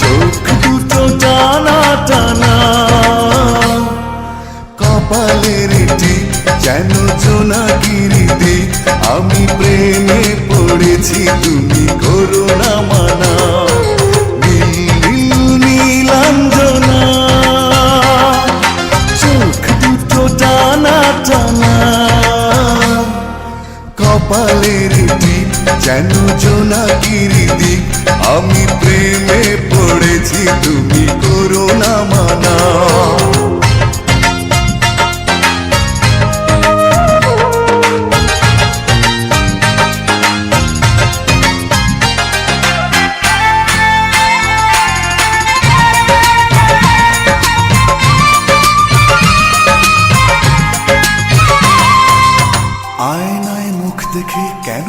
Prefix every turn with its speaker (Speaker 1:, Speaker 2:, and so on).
Speaker 1: চোখ দুটো টানা টানা। কপালের যেন জোনাকিরিতে আমি প্রেমে পড়েছি তুমি করোনা মানা যেন জোনাকির দিক আমি প্রেমে পড়েছি তুমি করো না মানা। আয়নায় মুখ দেখে কেন